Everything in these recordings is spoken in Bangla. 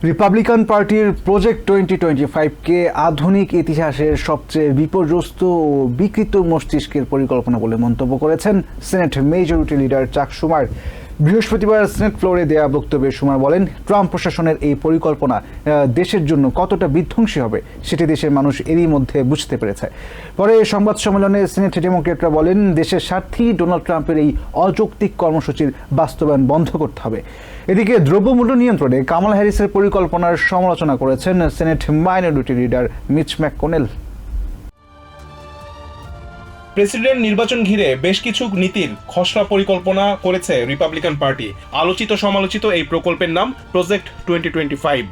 রিপাবলিকান পার্টির প্রজেক্ট টোয়েন্টি টোয়েন্টি ফাইভকে আধুনিক ইতিহাসের সবচেয়ে বিপর্যস্ত ও বিকৃত মস্তিষ্কের পরিকল্পনা বলে মন্তব্য করেছেন সেনেট মেজরিটি লিডার চাক সুমার বৃহস্পতিবার সেনেট ফ্লোরে দেয়া বক্তব্যে সময় বলেন, ট্রাম্প প্রশাসনের এই পরিকল্পনা দেশের জন্য কতটা বিধ্বংসী হবে সেটি দেশের মানুষ এরই মধ্যে বুঝতে পেরেছে। পরে সংবাদ সম্মেলনে সিনেট ডেমোক্রেটরা বলেন, দেশের স্বার্থেই ডোনাল্ড ট্রাম্পের এই অযৌক্তিক কর্মসূচির বাস্তবায়ন বন্ধ করতে হবে। এদিকে দ্রব্যমূল্য নিয়ন্ত্রণে কামাল হ্যারিসের পরিকল্পনার সমালোচনা করেছেন senate minority leader Mitch McConnell. President নির্বাচন ঘিরে বেশ কিছু নীতির খসড়া পরিকল্পনা করেছে রিপাবলিকান পার্টি আলোচিত সমালোচিত এই প্রকল্পের নাম প্রজেক্ট টোয়েন্টি টোয়েন্টি ফাইভ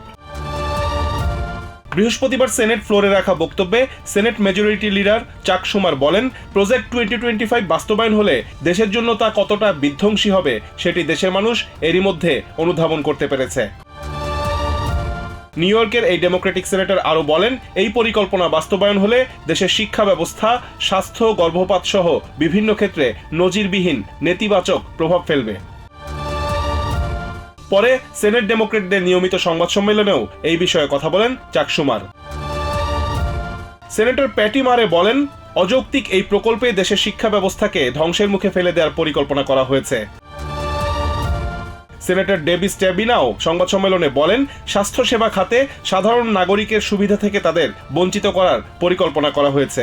বৃহস্পতিবার সেনেট ফ্লোরে রাখা বক্তব্যে সেনেট মেজরিটি লিডার চাক সুমার বলেন প্রজেক্ট টোয়েন্টি টোয়েন্টি ফাইভ বাস্তবায়ন হলে দেশের জন্য তা কতটা বিধ্বংসী হবে সেটি দেশের মানুষ এরই মধ্যে অনুধাবন করতে পেরেছে। নিউ ইয়র্কের এই ডেমোক্রেটিক সেনেটর আরও বলেন, এই পরিকল্পনা বাস্তবায়ন হলে দেশের শিক্ষা ব্যবস্থা, স্বাস্থ্য, গর্ভপাত সহ বিভিন্ন ক্ষেত্রে নজিরবিহীন নেতিবাচক প্রভাব ফেলবে। পরে সেনেট ডেমোক্রেটদের নিয়মিত সংবাদ সম্মেলনেও এই বিষয়ে কথা বলেন চাকসুমার। সেনেটর প্যাটি মারে বলেন, অযৌক্তিক এই প্রকল্পে দেশের শিক্ষা ব্যবস্থাকে ধ্বংসের মুখে ফেলে দেওয়ার পরিকল্পনা করা হয়েছে। সেনেটর ডেভিস ট্যাবিনাও সংবাদ সম্মেলনে বলেন, স্বাস্থ্যসেবা খাতে সাধারণ নাগরিকের সুবিধা থেকে তাদের বঞ্চিত করার পরিকল্পনা করা হয়েছে।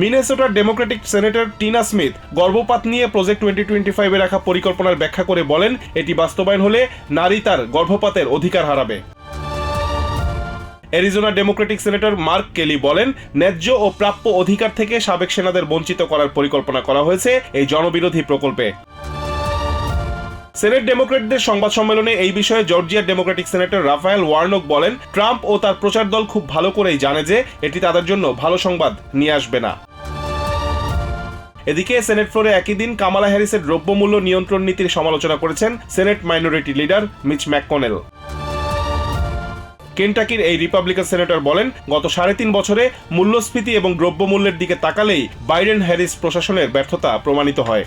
মিনেসোটার ডেমোক্রেটিক সেনেটর টিনা স্মিথ গর্ভপাত নিয়ে প্রজেক্ট টোয়েন্টি টোয়েন্টি ফাইভে রাখা পরিকল্পনার ব্যাখ্যা করে বলেন, এটি বাস্তবায়ন হলে নারী তার গর্ভপাতের অধিকার হারাবে। Arizona democratic senator Mark Kelly বলেন, ন্যায্য ও প্রাপ্য অধিকার থেকে সাবেক সেনাদের বঞ্চিত করার পরিকল্পনা করা হয়েছে এই জনবিরোধী প্রকল্পে। সেনেট ডেমোক্রেটদের সংবাদ সম্মেলনে এই বিষয়ে জর্জিয়ার ডেমোক্রেটিক সেনেটর রাফায়েল ওয়ার্নক বলেন, ট্রাম্প ও তার প্রচার দল খুব ভালো করেই জানে যে এটি তাদের জন্য ভালো সংবাদ নিয়ে আসবে না। এদিকে সেনেট ফ্লোরে একই দিন কামালা হ্যারিসের দ্রব্যমূল্য নিয়ন্ত্রণ নীতির সমালোচনা করেছেন senate minority leader Mitch McConnell. কেন্টাকির এই রিপাবলিকান সেনেটর বলেন, গত সাড়ে তিন বছরে মূল্যস্ফীতি এবং দ্রব্যমূল্যের দিকে তাকালেই বাইডেন হ্যারিস প্রশাসনের ব্যর্থতা প্রমাণিত হয়।